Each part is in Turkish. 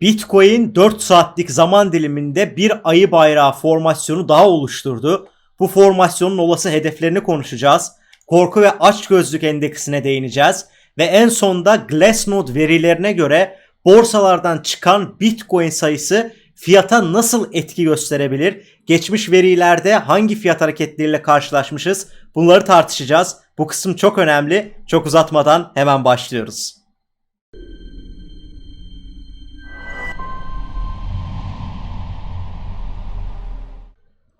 Bitcoin 4 saatlik zaman diliminde bir ayı bayrağı formasyonu daha oluşturdu. Bu formasyonun olası hedeflerini konuşacağız. Korku ve açgözlük endeksine değineceğiz. Ve en sonda Glassnode verilerine göre borsalardan çıkan Bitcoin sayısı fiyata nasıl etki gösterebilir? Geçmiş verilerde hangi fiyat hareketleriyle karşılaşmışız? Bunları tartışacağız. Bu kısım çok önemli. Çok uzatmadan hemen başlıyoruz.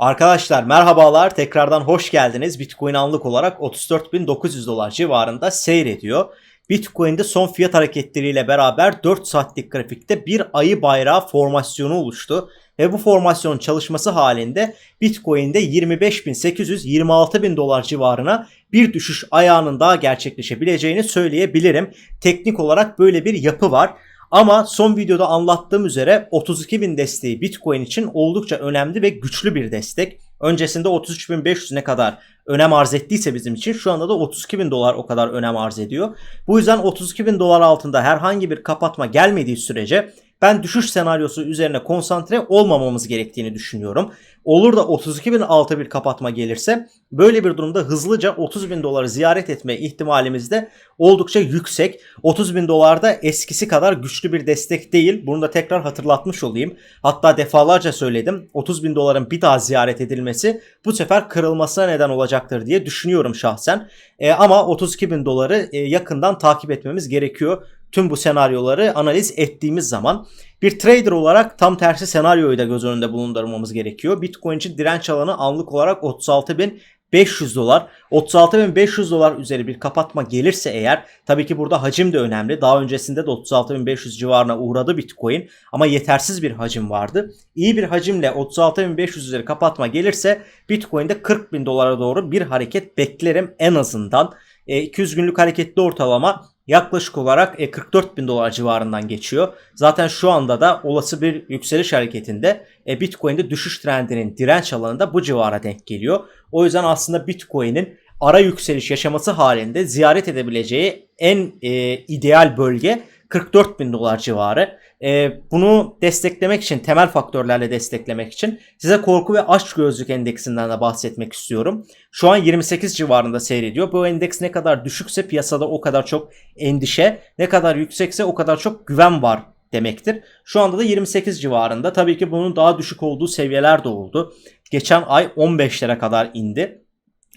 Arkadaşlar merhabalar tekrardan hoş geldiniz. Bitcoin anlık olarak 34.900 dolar civarında seyrediyor. Bitcoin'de son fiyat hareketleriyle beraber 4 saatlik grafikte bir ayı bayrağı formasyonu oluştu. Ve bu formasyon çalışması halinde Bitcoin'de 25.800-26.000 dolar civarına bir düşüş ayağının daha gerçekleşebileceğini söyleyebilirim. Teknik olarak böyle bir yapı var. Ama son videoda anlattığım üzere 32.000 desteği Bitcoin için oldukça önemli ve güçlü bir destek. Öncesinde 33.500 ne kadar önem arz ettiyse bizim için şu anda da 32.000 dolar o kadar önem arz ediyor. Bu yüzden 32.000 dolar altında herhangi bir kapatma gelmediği sürece ben düşüş senaryosu üzerine konsantre olmamamız gerektiğini düşünüyorum. Olur da 32 bin altı bir kapatma gelirse böyle bir durumda hızlıca 30 bin doları ziyaret etme ihtimalimiz de oldukça yüksek. 30 bin dolarda eskisi kadar güçlü bir destek değil. Bunu da tekrar hatırlatmış olayım. Hatta defalarca söyledim. 30 bin doların bir daha ziyaret edilmesi bu sefer kırılmasına neden olacaktır diye düşünüyorum şahsen. E, ama 32 bin doları e, yakından takip etmemiz gerekiyor tüm bu senaryoları analiz ettiğimiz zaman bir trader olarak tam tersi senaryoyu da göz önünde bulundurmamız gerekiyor. Bitcoin için direnç alanı anlık olarak 36.500 dolar. 36.500 dolar üzeri bir kapatma gelirse eğer tabii ki burada hacim de önemli. Daha öncesinde de 36.500 civarına uğradı Bitcoin ama yetersiz bir hacim vardı. İyi bir hacimle 36.500 üzeri kapatma gelirse Bitcoin'de 40.000 dolara doğru bir hareket beklerim en azından. 200 e, günlük hareketli ortalama yaklaşık olarak 44 e, bin dolar civarından geçiyor. Zaten şu anda da olası bir yükseliş hareketinde e, Bitcoin'de düşüş trendinin direnç alanında bu civara denk geliyor. O yüzden aslında Bitcoin'in ara yükseliş yaşaması halinde ziyaret edebileceği en e, ideal bölge 44 bin dolar civarı. E, bunu desteklemek için, temel faktörlerle desteklemek için size korku ve aşk gözlük endeksinden de bahsetmek istiyorum. Şu an 28 civarında seyrediyor. Bu endeks ne kadar düşükse piyasada o kadar çok endişe, ne kadar yüksekse o kadar çok güven var demektir. Şu anda da 28 civarında. Tabii ki bunun daha düşük olduğu seviyeler de oldu. Geçen ay 15'lere kadar indi.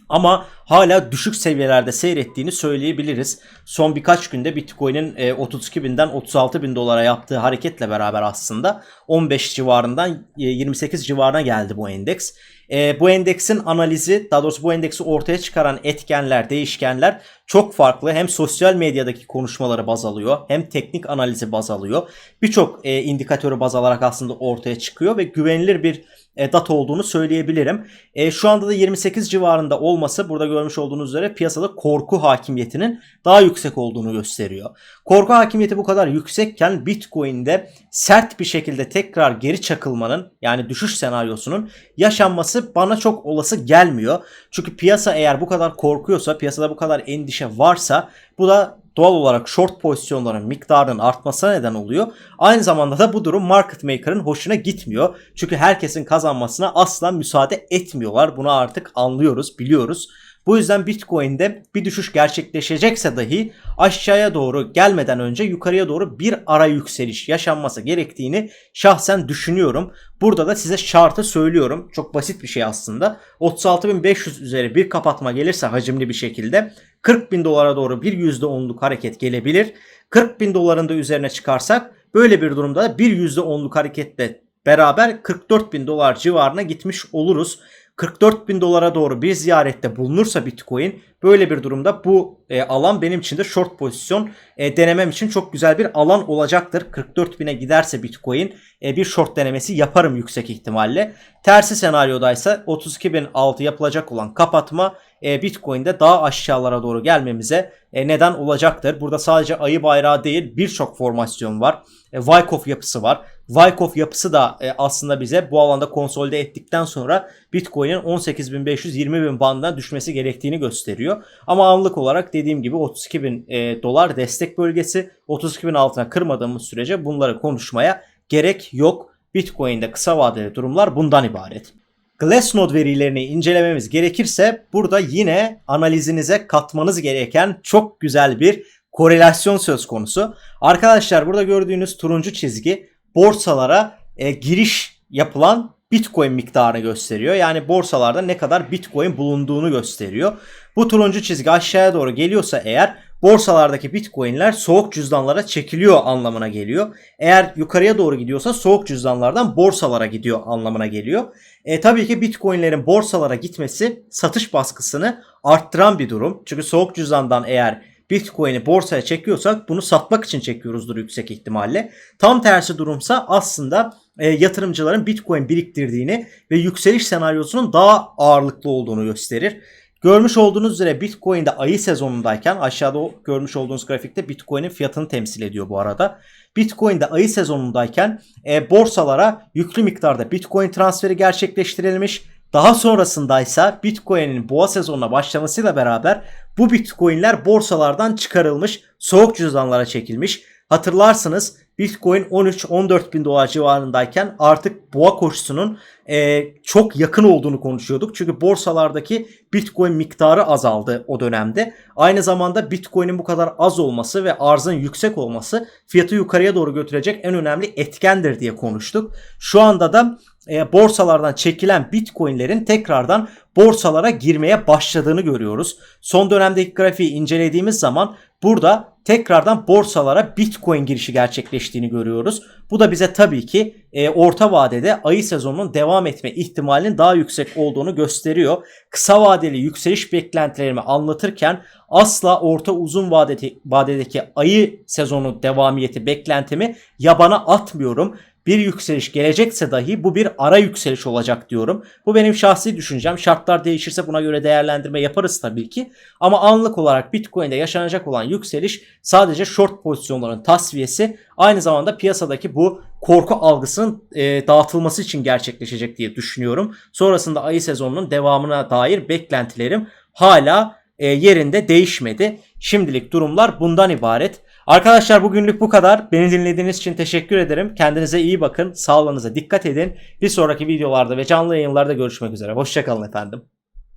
Ama hala düşük seviyelerde seyrettiğini söyleyebiliriz. Son birkaç günde Bitcoin'in 32 e, binden 36 bin dolara yaptığı hareketle beraber aslında 15 civarından 28 e, civarına geldi bu endeks. E, bu endeksin analizi daha doğrusu bu endeksi ortaya çıkaran etkenler, değişkenler çok farklı. Hem sosyal medyadaki konuşmaları baz alıyor hem teknik analizi baz alıyor. Birçok e, indikatörü baz alarak aslında ortaya çıkıyor ve güvenilir bir data olduğunu söyleyebilirim. E, şu anda da 28 civarında olması burada görmüş olduğunuz üzere piyasada korku hakimiyetinin daha yüksek olduğunu gösteriyor. Korku hakimiyeti bu kadar yüksekken Bitcoin'de sert bir şekilde tekrar geri çakılmanın yani düşüş senaryosunun yaşanması bana çok olası gelmiyor. Çünkü piyasa eğer bu kadar korkuyorsa, piyasada bu kadar endişe varsa bu da doğal olarak short pozisyonların miktarının artmasına neden oluyor. Aynı zamanda da bu durum market maker'ın hoşuna gitmiyor. Çünkü herkesin kazanmasına asla müsaade etmiyorlar. Bunu artık anlıyoruz, biliyoruz. Bu yüzden Bitcoin'de bir düşüş gerçekleşecekse dahi aşağıya doğru gelmeden önce yukarıya doğru bir ara yükseliş yaşanması gerektiğini şahsen düşünüyorum. Burada da size şartı söylüyorum. Çok basit bir şey aslında. 36.500 üzeri bir kapatma gelirse hacimli bir şekilde 40 bin dolara doğru bir %10'luk hareket gelebilir. 40 bin doların da üzerine çıkarsak böyle bir durumda bir %10'luk hareketle beraber 44 bin dolar civarına gitmiş oluruz. 44 bin dolara doğru bir ziyarette bulunursa Bitcoin böyle bir durumda bu e, alan benim için de short pozisyon e, denemem için çok güzel bir alan olacaktır. 44 bine giderse Bitcoin e, bir short denemesi yaparım yüksek ihtimalle. Tersi senaryodaysa 32 bin altı yapılacak olan kapatma e, Bitcoin'de daha aşağılara doğru gelmemize e, neden olacaktır. Burada sadece ayı bayrağı değil birçok formasyon var. E, Wyckoff yapısı var. Wyckoff yapısı da aslında bize bu alanda konsolide ettikten sonra Bitcoin'in 18.500-20.000 bandına düşmesi gerektiğini gösteriyor. Ama anlık olarak dediğim gibi 32.000 e, dolar destek bölgesi 32.000 altına kırmadığımız sürece bunları konuşmaya gerek yok. Bitcoin'de kısa vadeli durumlar bundan ibaret. Glassnode verilerini incelememiz gerekirse burada yine analizinize katmanız gereken çok güzel bir korelasyon söz konusu. Arkadaşlar burada gördüğünüz turuncu çizgi borsalara e, giriş yapılan Bitcoin miktarını gösteriyor. Yani borsalarda ne kadar Bitcoin bulunduğunu gösteriyor. Bu turuncu çizgi aşağıya doğru geliyorsa eğer borsalardaki Bitcoin'ler soğuk cüzdanlara çekiliyor anlamına geliyor. Eğer yukarıya doğru gidiyorsa soğuk cüzdanlardan borsalara gidiyor anlamına geliyor. E, tabii ki Bitcoin'lerin borsalara gitmesi satış baskısını arttıran bir durum. Çünkü soğuk cüzdandan eğer Bitcoin'i borsaya çekiyorsak bunu satmak için çekiyoruzdur yüksek ihtimalle. Tam tersi durumsa aslında e, yatırımcıların Bitcoin biriktirdiğini ve yükseliş senaryosunun daha ağırlıklı olduğunu gösterir. Görmüş olduğunuz üzere Bitcoin'de ayı sezonundayken aşağıda o görmüş olduğunuz grafikte Bitcoin'in fiyatını temsil ediyor bu arada. Bitcoin'de ayı sezonundayken e, borsalara yüklü miktarda Bitcoin transferi gerçekleştirilmiş. Daha sonrasındaysa Bitcoin'in boğa sezonuna başlamasıyla beraber bu Bitcoin'ler borsalardan çıkarılmış, soğuk cüzdanlara çekilmiş. Hatırlarsınız Bitcoin 13-14 bin dolar civarındayken artık boğa koşusunun e, çok yakın olduğunu konuşuyorduk. Çünkü borsalardaki Bitcoin miktarı azaldı o dönemde. Aynı zamanda Bitcoin'in bu kadar az olması ve arzın yüksek olması fiyatı yukarıya doğru götürecek en önemli etkendir diye konuştuk. Şu anda da e, borsalardan çekilen Bitcoin'lerin tekrardan borsalara girmeye başladığını görüyoruz. Son dönemdeki grafiği incelediğimiz zaman burada tekrardan borsalara Bitcoin girişi gerçekleştiğini görüyoruz. Bu da bize tabii ki e, orta vadede ayı sezonunun devam etme ihtimalinin daha yüksek olduğunu gösteriyor. Kısa vadeli yükseliş beklentilerimi anlatırken asla orta uzun vadeti, vadedeki ayı sezonu devamiyeti beklentimi yabana atmıyorum bir yükseliş gelecekse dahi bu bir ara yükseliş olacak diyorum. Bu benim şahsi düşüncem. Şartlar değişirse buna göre değerlendirme yaparız tabii ki. Ama anlık olarak Bitcoin'de yaşanacak olan yükseliş sadece short pozisyonların tasfiyesi aynı zamanda piyasadaki bu korku algısının e, dağıtılması için gerçekleşecek diye düşünüyorum. Sonrasında ayı sezonunun devamına dair beklentilerim hala e, yerinde değişmedi. Şimdilik durumlar bundan ibaret. Arkadaşlar bugünlük bu kadar. Beni dinlediğiniz için teşekkür ederim. Kendinize iyi bakın. Sağlığınıza dikkat edin. Bir sonraki videolarda ve canlı yayınlarda görüşmek üzere. Hoşçakalın efendim.